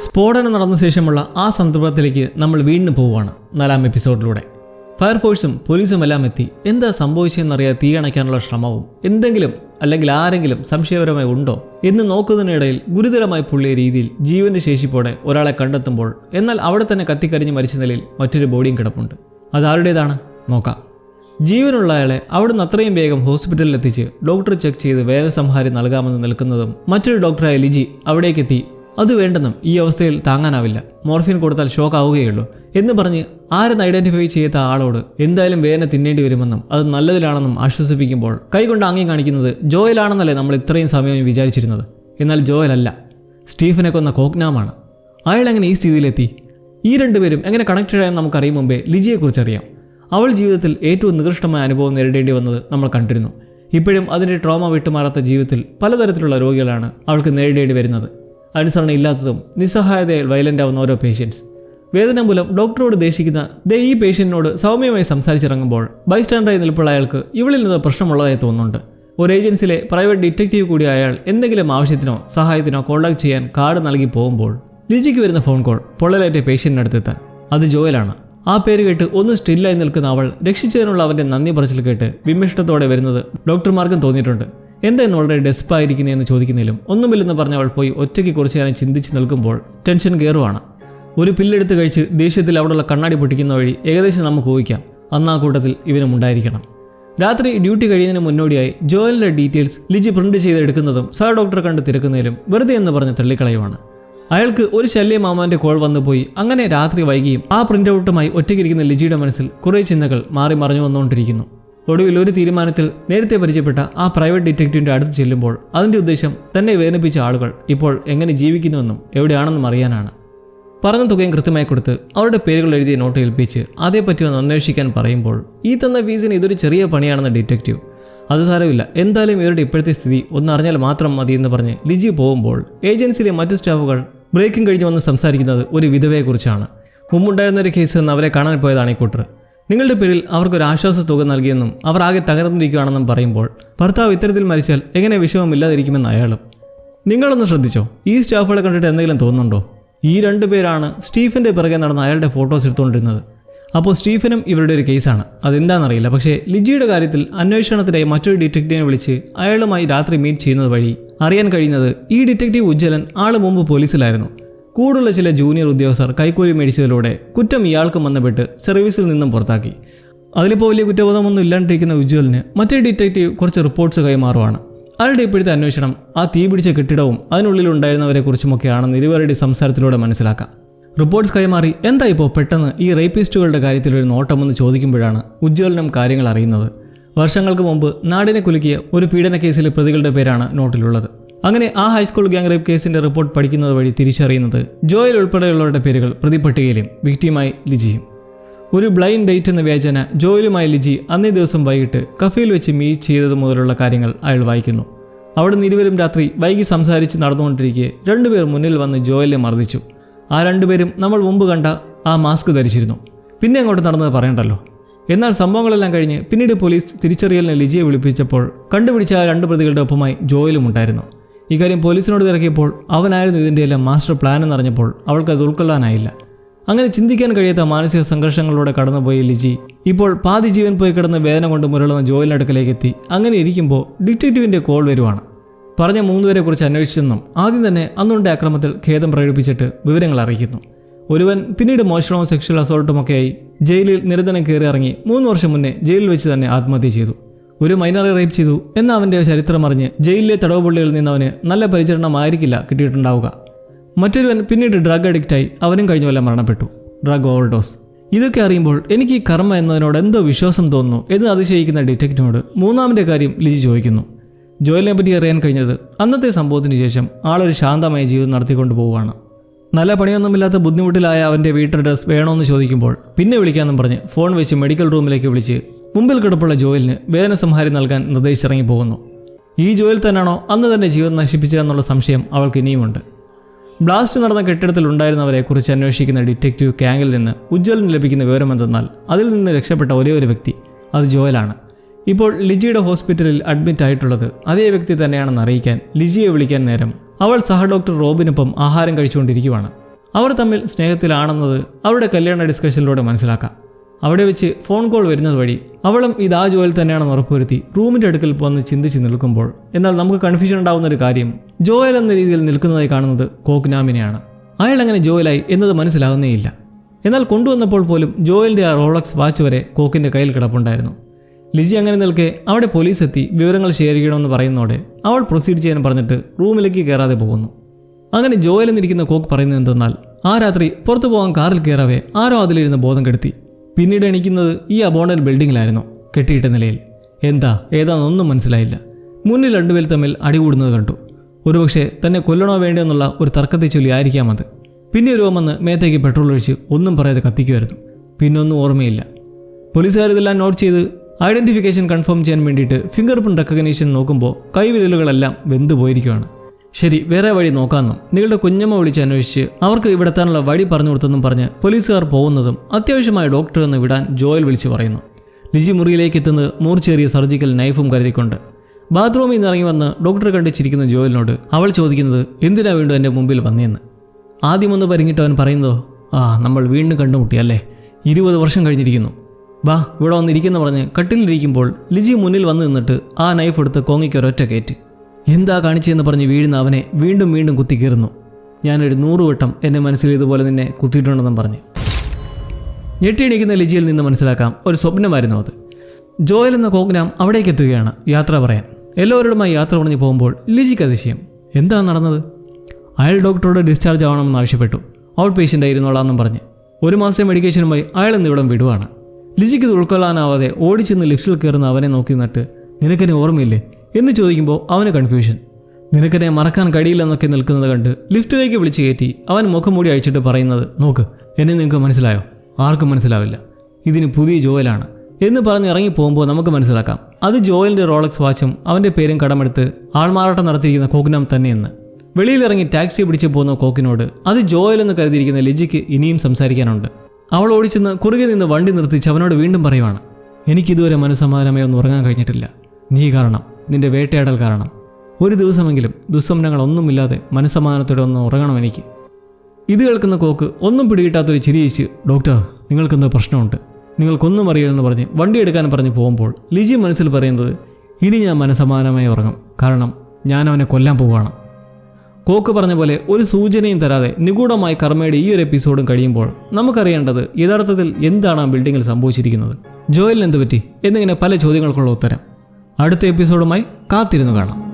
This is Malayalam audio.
സ്ഫോടനം നടന്ന ശേഷമുള്ള ആ സന്ദർഭത്തിലേക്ക് നമ്മൾ വീണ്ടും പോവുകയാണ് നാലാം എപ്പിസോഡിലൂടെ. ഫയർഫോഴ്സും പോലീസും എല്ലാം എത്തി. എന്താ സംഭവിച്ചതെന്നറിയാതെ തീ അണയ്ക്കാനുള്ള ശ്രമവും എന്തെങ്കിലും അല്ലെങ്കിൽ ആരെങ്കിലും സംശയപരമായി ഉണ്ടോ എന്ന് നോക്കുന്നതിനിടയിൽ ഗുരുതരമായി പൊള്ളിയ രീതിയിൽ ജീവന്റെ ശേഷിപ്പോടെ ഒരാളെ കണ്ടെത്തുമ്പോൾ എന്നാൽ അവിടെ തന്നെ കത്തിക്കരിഞ്ഞ് മരിച്ച നിലയിൽ മറ്റൊരു ബോഡിയും കിടപ്പുണ്ട്. അത് ആരുടേതാണ്? നോക്കാം. ജീവനുള്ള അയാളെ അവിടുന്ന് അത്രയും വേഗം ഹോസ്പിറ്റലിൽ എത്തിച്ച് ഡോക്ടർ ചെക്ക് ചെയ്ത് വേദസംഹാരി നൽകാമെന്ന് നിൽക്കുന്നതും മറ്റൊരു ഡോക്ടറായ ലിജി അവിടേക്കെത്തി അത് വേണ്ടെന്നും ഈ അവസ്ഥയിൽ താങ്ങാനാവില്ല. മോർഫിൻ കൊടുത്താൽ ഷോക്ക് ആവുകയുള്ളൂ എന്ന് പറഞ്ഞ് ആരെന്ന് ഐഡന്റിഫൈ ചെയ്യാത്ത ആളോട് എന്തായാലും വേദന തിന്നേണ്ടി വരുമെന്നും അത് നല്ലതിലാണെന്നും ആശ്വസിപ്പിക്കുമ്പോൾ കൈകൊണ്ട് ആംഗ്യം കാണിക്കുന്നത് ജോയലാണെന്നല്ലേ നമ്മൾ ഇത്രയും സമയം വിചാരിച്ചിരുന്നത്. എന്നാൽ ജോയലല്ല. സ്റ്റീഫനെ കൊന്ന കോക്നാമാണ്. അയാൾ എങ്ങനെ ഈ സ്ഥിതിയിലെത്തി? ഈ രണ്ടുപേരും എങ്ങനെ കണക്റ്റഡ് ആയെന്ന് നമുക്കറിയും മുമ്പേ ലിജിയെക്കുറിച്ച് അറിയാം അവൾ ജീവിതത്തിൽ ഏറ്റവും നികൃഷ്ടമായ അനുഭവം നേരിടേണ്ടി വന്നത് നമ്മൾ കണ്ടിരുന്നു. ഇപ്പോഴും അതിന്റെ ട്രോമ വിട്ടുമാറാത്ത ജീവിതത്തിൽ പലതരത്തിലുള്ള രോഗികളാണ് അവൾക്ക് നേരിടേണ്ടി വരുന്നത്. അനുസരണ ഇല്ലാത്തതും നിസ്സഹായതയിൽ വയലന്റ് ആവുന്ന ഓരോ പേഷ്യൻസ് വേദന മൂലം ഡോക്ടറോട് ദേഷിക്കുന്ന ദേ ഈ പേഷ്യന്റിനോട് സൗമ്യമായി സംസാരിച്ചിറങ്ങുമ്പോൾ ബൈസ്റ്റാൻഡറായി നിൽപ്പുള്ള അയാൾക്ക് ഇവളിൽ നിന്ന് പ്രശ്നമുള്ളതായി തോന്നുന്നുണ്ട്. ഒരു ഏജൻസിയിലെ പ്രൈവറ്റ് ഡിറ്റക്റ്റീവ് കൂടി അയാൾ എന്തെങ്കിലും ആവശ്യത്തിനോ സഹായത്തിനോ കോൺടാക്ട് ചെയ്യാൻ കാർഡ് നൽകി പോകുമ്പോൾ ലിജിക്ക് വരുന്ന ഫോൺ കോൾ പൊള്ളലേറ്റ പേഷ്യന്റിനടുത്തെത്താൻ അത് ജോയലാണ്. ആ പേര് കേട്ട് ഒന്ന് സ്റ്റില്ലായി നിൽക്കുന്ന അവൾ രക്ഷിച്ചതിനുള്ള അവന്റെ നന്ദി പറച്ചിൽ കേട്ട് വിമിഷ്ടത്തോടെ വരുന്നത് ഡോക്ടർമാർക്കും തോന്നിയിട്ടുണ്ട്. എന്തായിരുന്നു വളരെ ഡെസ്പായിരിക്കുന്നതെന്ന് ചോദിക്കുന്നതിലും ഒന്നുമില്ലെന്ന് പറഞ്ഞ അവൾ പോയി ഒറ്റയ്ക്ക് കുറച്ച് നേരം ചിന്തിച്ച് നിൽക്കുമ്പോൾ ടെൻഷൻ കയറുവാണ് ഒരു പില്ലെടുത്ത് കഴിച്ച് ദേഷ്യത്തിൽ അവിടെയുള്ള കണ്ണാടി പൊട്ടിക്കുന്ന വഴി ഏകദേശം നമുക്ക് ഊഹിക്കാം. അന്ന് ആ കൂട്ടത്തിൽ ഇവനും ഉണ്ടായിരിക്കണം. രാത്രി ഡ്യൂട്ടി കഴിയുന്നതിന് മുന്നോടിയായി ജോയലിന്റെ ഡീറ്റെയിൽസ് ലിജി പ്രിന്റ് ചെയ്തെടുക്കുന്നതും സർ ഡോക്ടറെ കണ്ട് തിരക്കുന്നതിലും വെറുതെ എന്ന് പറഞ്ഞ് തള്ളിക്കളയുവാണ്. അയാൾക്ക് ഒരു ശല്യമാമാന്റെ കോൾ വന്നു പോയി. അങ്ങനെ രാത്രി വൈകിയും ആ പ്രിന്റ് ഔട്ടുമായി ഒറ്റയ്ക്കിരിക്കുന്ന ലിജിയുടെ മനസ്സിൽ കുറേ ചിന്തകൾ മാറി മറിഞ്ഞു വന്നുകൊണ്ടിരിക്കുന്നു. ഒടുവിൽ ഒരു തീരുമാനത്തിൽ നേരത്തെ പരിചയപ്പെട്ട ആ പ്രൈവറ്റ് ഡിറ്റക്റ്റീവിന്റെ അടുത്ത് ചെല്ലുമ്പോൾ അതിന്റെ ഉദ്ദേശം തന്നെ വേദനിപ്പിച്ച ആളുകൾ ഇപ്പോൾ എങ്ങനെ ജീവിക്കുന്നുവെന്നും എവിടെയാണെന്നും അറിയാനാണ്. പറഞ്ഞ തുകയും കൃത്യമായി കൊടുത്ത് അവരുടെ പേരുകൾ എഴുതിയ നോട്ട് ഏൽപ്പിച്ച് അതേപ്പറ്റി ഒന്ന് അന്വേഷിക്കാൻ പറയുമ്പോൾ ഈ തന്ന ഫീസിന് ഇതൊരു ചെറിയ പണിയാണെന്ന ഡിറ്റക്റ്റീവ്. അത് സാരമില്ല. എന്തായാലും ഇവരുടെ ഇപ്പോഴത്തെ സ്ഥിതി ഒന്ന് അറിഞ്ഞാൽ മാത്രം മതി എന്ന് പറഞ്ഞ് ലിജി പോകുമ്പോൾ ഏജൻസിയിലെ മറ്റു സ്റ്റാഫുകൾ ബ്രേക്കിംഗ് കഴിഞ്ഞ് വന്ന് സംസാരിക്കുന്നത് ഒരു വിധവയെക്കുറിച്ചാണ്. മുമ്പുണ്ടായിരുന്ന ഒരു കേസ് എന്ന് അവരെ കാണാൻ പോയതാണ് ഈ കൂട്ടർ. നിങ്ങളുടെ പേരിൽ അവർക്കൊരു ആശ്വാസ തുക നൽകിയെന്നും അവർ ആകെ തകർന്നിരിക്കുകയാണെന്നും പറയുമ്പോൾ ഭർത്താവ് ഇത്തരത്തിൽ മരിച്ചാൽ എങ്ങനെ വിഷമമില്ലാതിരിക്കുമെന്ന് അയാളും. നിങ്ങളൊന്ന് ശ്രദ്ധിച്ചോ? ഈ സ്റ്റാഫുകളെ കണ്ടിട്ട് എന്തെങ്കിലും തോന്നുന്നുണ്ടോ? ഈ രണ്ടു പേരാണ് സ്റ്റീഫന്റെ പിറകെ നടന്ന അയാളുടെ ഫോട്ടോസ് എടുത്തുകൊണ്ടിരുന്നത്. അപ്പോൾ സ്റ്റീഫനും ഇവരുടെ ഒരു കേസാണ്. അതെന്താണെന്നറിയില്ല. പക്ഷേ ലിജിയുടെ കാര്യത്തിൽ അന്വേഷണത്തിനായി മറ്റൊരു ഡിറ്റക്റ്റീവിനെ വിളിച്ച് അയാളുമായി രാത്രി മീറ്റ് ചെയ്യുന്നത് വഴി അറിയാൻ കഴിയുന്നത് ഈ ഡിറ്റക്റ്റീവ് ഉജ്ജ്വലൻ ആൾ മുമ്പ് പോലീസിലായിരുന്നു. കൂടുള്ള ചില ജൂനിയർ ഉദ്യോഗസ്ഥർ കൈക്കൂലി മേടിച്ചതിലൂടെ കുറ്റം ഇയാൾക്കും വന്നപ്പെട്ട് സർവീസിൽ നിന്നും പുറത്താക്കി. അതിലിപ്പോൾ വലിയ കുറ്റബോധമൊന്നും ഇല്ലാണ്ടിരിക്കുന്ന ഉജ്ജ്വലിന് മറ്റേ ഡിറ്റക്റ്റീവ് കുറച്ച് റിപ്പോർട്ട്സ് കൈമാറുവാണ്. അയാളുടെ ഇപ്പോഴത്തെ അന്വേഷണം? ആ തീ പിടിച്ച കെട്ടിടവും അതിനുള്ളിൽ ഉണ്ടായിരുന്നവരെ കുറിച്ചുമൊക്കെയാണെന്ന് ഇരുവരുടെ സംസാരത്തിലൂടെ മനസ്സിലാക്കാം. റിപ്പോർട്ട്സ് കൈമാറി എന്താ ഇപ്പോൾ പെട്ടെന്ന് ഈ റേപ്പിസ്റ്റുകളുടെ കാര്യത്തിൽ ഒരു നോട്ടമെന്ന് ചോദിക്കുമ്പോഴാണ് ഉജ്ജ്വലനും കാര്യങ്ങൾ അറിയുന്നത്. വർഷങ്ങൾക്ക് മുമ്പ് നാടിനെ കുലുക്കിയ ഒരു പീഡന കേസിലെ പ്രതികളുടെ പേരാണ് നോട്ടിലുള്ളത്. അങ്ങനെ ആ ഹൈസ്കൂൾ ഗ്യാങ് റേപ്പ് കേസിന്റെ റിപ്പോർട്ട് പഠിക്കുന്നത് വഴി തിരിച്ചറിയുന്നത് ജോയൽ ഉൾപ്പെടെയുള്ളവരുടെ പേരുകൾ പ്രതിപട്ടികയിലും വിക്ടിയുമായി ലിജിയും ഒരു ബ്ലൈൻഡ് ഡേറ്റ് എന്ന വ്യാജന ജോയിലുമായി ലിജി അന്നേ ദിവസം വൈകിട്ട് കഫേയിൽ വെച്ച് മീറ്റ് ചെയ്തത് മുതലുള്ള കാര്യങ്ങൾ അയാൾ വായിക്കുന്നു. അവിടെ ഇരുവരും രാത്രി വൈകി സംസാരിച്ച് നടന്നുകൊണ്ടിരിക്കെ രണ്ടുപേർ മുന്നിൽ വന്ന് ജോയലിനെ മർദ്ദിച്ചു. ആ രണ്ടുപേരും നമ്മൾ മുമ്പ് കണ്ട ആ മാസ്ക് ധരിച്ചിരുന്നു. പിന്നെ അങ്ങോട്ട് നടന്നത് പറയണ്ടല്ലോ. എന്നാൽ സംഭവങ്ങളെല്ലാം കഴിഞ്ഞ് പിന്നീട് പോലീസ് തിരിച്ചറിയലിന് ലിജിയെ വിളിപ്പിച്ചപ്പോൾ കണ്ടുപിടിച്ച ആ രണ്ട് പ്രതികളുടെ ഒപ്പമായി ജോയിലും ഉണ്ടായിരുന്നു. ഇക്കാര്യം പോലീസിനോട് തിരക്കിയപ്പോൾ അവനായിരുന്നു ഇതിന്റെ എല്ലാം മാസ്റ്റർ പ്ലാൻ എന്നറിഞ്ഞപ്പോൾ അത് ഉൾക്കൊള്ളാനായില്ല. അങ്ങനെ ചിന്തിക്കാൻ കഴിയാത്ത മാനസിക സംഘർഷങ്ങളിലൂടെ കടന്നുപോയി ലിജി ഇപ്പോൾ പാതി ജീവൻ പോയി കിടന്ന വേദന കൊണ്ട് മുരളുന്ന ജോയിലിനടുക്കലേക്ക് എത്തി അങ്ങനെ ഇരിക്കുമ്പോൾ ഡിറ്റക്റ്റീവിന്റെ കോൾ വരുവാണ്. പറഞ്ഞ മൂന്നുപേരെ കുറിച്ച് അന്വേഷിച്ചെന്നും ആദ്യം തന്നെ അന്നുണ്ടായ അക്രമത്തിൽ ഖേദം പ്രകടിപ്പിച്ചിട്ട് വിവരങ്ങൾ അറിയിക്കുന്നു. ഒരുവൻ പിന്നീട് മോഷണവും സെക്ഷൽ അസോൾട്ടുമൊക്കെയായി ജയിലിൽ നിരന്തരം കയറി ഇറങ്ങി മൂന്ന് വർഷം മുന്നേ ജയിലിൽ വെച്ച് തന്നെ ആത്മഹത്യ ചെയ്തു. ഒരു മൈനറെ റേപ്പ് ചെയ്തു എന്ന അവന്റെ ചരിത്രം അറിഞ്ഞ് ജയിലിലെ തടവുപള്ളികളിൽ നിന്ന് അവന് നല്ല പരിചരണമായിരിക്കില്ല കിട്ടിയിട്ടുണ്ടാവുക. മറ്റൊരുവൻ പിന്നീട് ഡ്രഗ് അഡിക്റ്റായി അവനും കഴിഞ്ഞ കൊല്ലം മരണപ്പെട്ടു. ഡ്രഗ് ഓവർഡോസ് ഇതൊക്കെ അറിയുമ്പോൾ എനിക്ക് ഈ കർമ്മ എന്നതിനോട് എന്തോ വിശ്വാസം തോന്നുന്നു എന്ന് അതിശയിക്കുന്ന ഡിറ്റക്റ്റിനോട് മൂന്നാമത്തെ കാര്യം ലിജി ചോദിക്കുന്നു. ജോയലിനെ പറ്റി അറിയാൻ കഴിഞ്ഞത് അന്നത്തെ സംഭവത്തിന് ശേഷം ആളൊരു ശാന്തമായ ജീവിതം നടത്തിക്കൊണ്ട് പോവുകയാണ്. നല്ല പണിയൊന്നുമില്ലാത്ത ബുദ്ധിമുട്ടിലായ അവന്റെ വീട്ടഡ്രസ് വേണമെന്ന് ചോദിക്കുമ്പോൾ പിന്നെ വിളിക്കാമെന്നും പറഞ്ഞ് ഫോൺ വെച്ച് മെഡിക്കൽ റൂമിലേക്ക് വിളിച്ച് മുമ്പിൽ കിടപ്പുള്ള ജോയലിന് വേദന സംഹാരി നൽകാൻ നിർദ്ദേശിച്ചിറങ്ങി പോകുന്നു. ഈ ജോയിൽ തന്നെയാണോ അന്ന് തന്നെ ജീവൻ നശിപ്പിച്ചതെന്നുള്ള സംശയം അവൾക്ക് ഇനിയുമുണ്ട്. ബ്ലാസ്റ്റ് നടന്ന കെട്ടിടത്തിൽ ഉണ്ടായിരുന്നവരെ കുറിച്ച് അന്വേഷിക്കുന്ന ഡിറ്റക്റ്റീവ് ക്യാങ്ങിൽ നിന്ന് ഉജ്ജ്വലിന് ലഭിക്കുന്ന വിവരമെന്തെന്നാൽ അതിൽ നിന്ന് രക്ഷപ്പെട്ട ഒരേ ഒരു വ്യക്തി അത് ജോയലാണ്. ഇപ്പോൾ ലിജിയുടെ ഹോസ്പിറ്റലിൽ അഡ്മിറ്റ് ആയിട്ടുള്ളത് അതേ വ്യക്തി തന്നെയാണെന്ന് അറിയിക്കാൻ ലിജിയെ വിളിക്കാൻ നേരം അവൾ സഹ ഡോക്ടർ റോബിനൊപ്പം ആഹാരം കഴിച്ചുകൊണ്ടിരിക്കുവാണ്. അവർ തമ്മിൽ സ്നേഹത്തിലാണെന്നത് അവരുടെ കല്യാണ ഡിസ്കഷനിലൂടെ മനസ്സിലാക്കാം. അവിടെ വെച്ച് ഫോൺ കോൾ വരുന്നത് വഴി അവളും ഇത് ആ ജോലി തന്നെയാണെന്ന് ഉറപ്പുവരുത്തി റൂമിന്റെ അടുക്കൽ പോന്ന് ചിന്തിച്ച് നിൽക്കുമ്പോൾ എന്നാൽ നമുക്ക് കൺഫ്യൂഷൻ ഉണ്ടാവുന്ന ഒരു കാര്യം ജോയൽ എന്ന രീതിയിൽ നിൽക്കുന്നതായി കാണുന്നത് കോക്നാമിനെയാണ് അയാൾ എങ്ങനെ ജോയലായി എന്നത് മനസ്സിലാകുന്നേയില്ല. എന്നാൽ കൊണ്ടുവന്നപ്പോൾ പോലും ജോയലിന്റെ ആ റോളക്സ് വാച്ച് വരെ കോക്കിന്റെ കയ്യിൽ കിടപ്പുണ്ടായിരുന്നു. ലിജി അങ്ങനെ നിൽക്കെ അവിടെ പോലീസ് എത്തി വിവരങ്ങൾ ഷെയർ ചെയ്യണമെന്ന് പറയുന്നതോടെ അവൾ പ്രൊസീഡ് ചെയ്യാൻ പറഞ്ഞിട്ട് റൂമിലേക്ക് കയറാതെ പോകുന്നു. അങ്ങനെ ജോയൽ എന്നിരിക്കുന്ന കോക്ക് പറയുന്നത് എന്തെന്നാൽ ആ രാത്രി പുറത്തു പോകാൻ കാറിൽ കയറവേ ആരോ അതിലിരുന്ന് ബോധം കെടുത്തി. പിന്നീട് എണീക്കുന്നത് ഈ അബോണ്ടൻ ബിൽഡിങ്ങിലായിരുന്നു കെട്ടിയിട്ട നിലയിൽ. എന്താ? ഏതാണെന്നൊന്നും മനസ്സിലായില്ല. മുന്നിൽ രണ്ടുപേർ തമ്മിൽ അടികൂടുന്നത് കണ്ടു. ഒരുപക്ഷെ തന്നെ കൊല്ലണോ വേണ്ടെന്നുള്ള ഒരു തർക്കത്തെ ചൊല്ലി ആയിരിക്കാം അത്. പിന്നെ ഒരു വന്ന് മേത്തേക്ക് പെട്രോൾ ഒഴിച്ച് ഒന്നും പറയാതെ കത്തിക്കുമായിരുന്നു. പിന്നൊന്നും ഓർമ്മയില്ല. പോലീസുകാർ ഇതെല്ലാം നോട്ട് ചെയ്ത് ഐഡന്റിഫിക്കേഷൻ കൺഫേം ചെയ്യാൻ വേണ്ടിയിട്ട് ഫിംഗർ പ്രിന്റ് റെക്കഗ്നേഷൻ നോക്കുമ്പോൾ കൈവിരലുകളെല്ലാം വെന്ത് പോയിരിക്കുകയാണ് ശരി വേറെ വഴി നോക്കാമെന്നും നിങ്ങളുടെ കുഞ്ഞമ്മ വിളിച്ച് അന്വേഷിച്ച് അവർക്ക് ഇവിടെ എത്താനുള്ള വഴി പറഞ്ഞു കൊടുത്തെന്നും പറഞ്ഞ് പോലീസുകാർ പോകുന്നതും അത്യാവശ്യമായ ഡോക്ടർ എന്ന് വിടാൻ ജോയൽ വിളിച്ചു പറയുന്നു. ലിജി മുറിയിലേക്ക് എത്തുന്നത് മൂർച്ചേറിയ സർജിക്കൽ നൈഫും കരുതിക്കൊണ്ട്. ബാത്റൂമിൽ നിന്ന് ഇറങ്ങി വന്ന് ഡോക്ടറെ കണ്ടിച്ചിരിക്കുന്ന ജോയലിനോട് അവൾ ചോദിക്കുന്നത് എന്തിനാ വീണ്ടും എന്റെ മുമ്പിൽ വന്നേന്ന്? ആദ്യമൊന്ന് പരിങ്ങിട്ട് അവൻ പറയുന്നതോ ആ നമ്മൾ വീണ്ടും കണ്ടുമുട്ടിയല്ലേ? ഇരുപത് വർഷം കഴിഞ്ഞിരിക്കുന്നു. വാ ഇവിടെ വന്നിരിക്കുന്ന പറഞ്ഞ് കട്ടിലിരിക്കുമ്പോൾ ലിജി മുന്നിൽ വന്നു നിന്നിട്ട് ആ നൈഫ് എടുത്ത് കോങ്ങിക്ക് ഒരൊറ്റ കയറ്റ്. എന്താ കാണിച്ചതെന്ന് പറഞ്ഞ് വീഴുന്ന അവനെ വീണ്ടും വീണ്ടും കുത്തിക്കീറുന്നു ഞാനൊരു നൂറ് വട്ടം എന്റെ മനസ്സിൽ ഇതുപോലെ നിന്നെ കുത്തിയിട്ടുണ്ടെന്നും പറഞ്ഞ്. ഞെട്ടിയിടിക്കുന്ന ലിജിയിൽ നിന്ന് മനസ്സിലാക്കാം ഒരു സ്വപ്നമായിരുന്നു അത്. ജോയൽ എന്ന കോഗ്രാം അവിടേക്ക് എത്തുകയാണ് യാത്ര പറയാൻ. എല്ലാവരോടുമായി യാത്ര പറഞ്ഞ് പോകുമ്പോൾ ലിജിക്ക് അതിശയം എന്താ നടന്നത്? അയാൾ ഡോക്ടറോട് ഡിസ്ചാർജ് ആവണമെന്ന് ആവശ്യപ്പെട്ടു. ഔട്ട് പേഷ്യന്റ് ആയിരുന്നോളാന്നും പറഞ്ഞ്. ഒരു മാസം മെഡിക്കേഷനുമായി അയാൾ ഇന്ന് ഇവിടം വിടുവാണ്. ലിജിക്ക് ഇത് ഉൾക്കൊള്ളാനാവാതെ ഓടിച്ചെന്ന് ലിഫ്റ്റിൽ കയറുന്ന അവനെ നോക്കി നിന്നിട്ട് നിനക്കെന്നെ ഓർമ്മയില്ലേ? എന്ന് ചോദിക്കുമ്പോൾ അവന് കൺഫ്യൂഷൻ നിനക്കെന്നെ മറക്കാൻ കഴിയില്ലെന്നൊക്കെ നിൽക്കുന്നത് കണ്ട് ലിഫ്റ്റിലേക്ക് വിളിച്ചു കയറ്റി അവൻ മുഖം മൂടി അഴിച്ചിട്ട് പറയുന്നത് നോക്ക് എന്നെ നിങ്ങൾക്ക് മനസ്സിലായോ? ആർക്കും മനസ്സിലാവില്ല. ഇതിന് പുതിയ ജോയലാണ്. എന്ന് പറഞ്ഞ് ഇറങ്ങി പോകുമ്പോൾ നമുക്ക് മനസ്സിലാക്കാം. അത് ജോയലിന്റെ റോളക്സ് വാച്ചും അവന്റെ പേരും കടമെടുത്ത് ആൾമാറാട്ടം നടത്തിയിരിക്കുന്ന കോക്കിനാം തന്നെയെന്ന്. വെളിയിലിറങ്ങി ടാക്സി പിടിച്ച് പോകുന്ന കോക്കിനോട് അത് ജോയൽ എന്ന് കരുതിയിരിക്കുന്ന ലിജിക്ക് ഇനിയും സംസാരിക്കാനുണ്ട്. അവൾ ഓടിച്ചെന്ന് കുറുകെ നിന്ന് വണ്ടി നിർത്തിച്ച് അവനോട് വീണ്ടും പറയുവാണ് എനിക്കിതുവരെ മനസ്സമാധാനമായി ഒന്നും ഉറങ്ങാൻ കഴിഞ്ഞിട്ടില്ല. നീ കാരണം നിന്റെ വേട്ടയാടൽ കാരണം. ഒരു ദിവസമെങ്കിലും ദുസ്വപ്നങ്ങളൊന്നുമില്ലാതെ മനസ്സമാധാനത്തോടെ ഒന്ന് ഉറങ്ങണം എനിക്ക്. ഇത് കേൾക്കുന്ന കോക്ക് ഒന്നും പിടികിട്ടാത്തൊരു ചിരിയിച്ച് ഡോക്ടർ നിങ്ങൾക്കെന്തോ പ്രശ്നമുണ്ട്. നിങ്ങൾക്കൊന്നും അറിയില്ലെന്ന് പറഞ്ഞ് വണ്ടി എടുക്കാൻ പറഞ്ഞ് പോകുമ്പോൾ ലിജി മനസ്സിൽ പറയുന്നത് ഇനി ഞാൻ മനസ്സമാനമായി ഉറങ്ങും. കാരണം ഞാൻ അവനെ കൊല്ലാൻ പോവുകയാണ്. കോക്ക് പറഞ്ഞ പോലെ ഒരു സൂചനയും തരാതെ നിഗൂഢമായി കർമ്മയുടെ ഈ ഒരു എപ്പിസോഡും കഴിയുമ്പോൾ നമുക്കറിയേണ്ടത് യഥാർത്ഥത്തിൽ എന്താണ് ആ ബിൽഡിങ്ങിൽ സംഭവിച്ചിരിക്കുന്നത്. ജോയലിന് എന്ത് പറ്റി എന്നിങ്ങനെ പല ചോദ്യങ്ങൾക്കുള്ള ഉത്തരം. അടുത്ത എപ്പിസോഡുമായി കാത്തിരുന്നു കാണാം.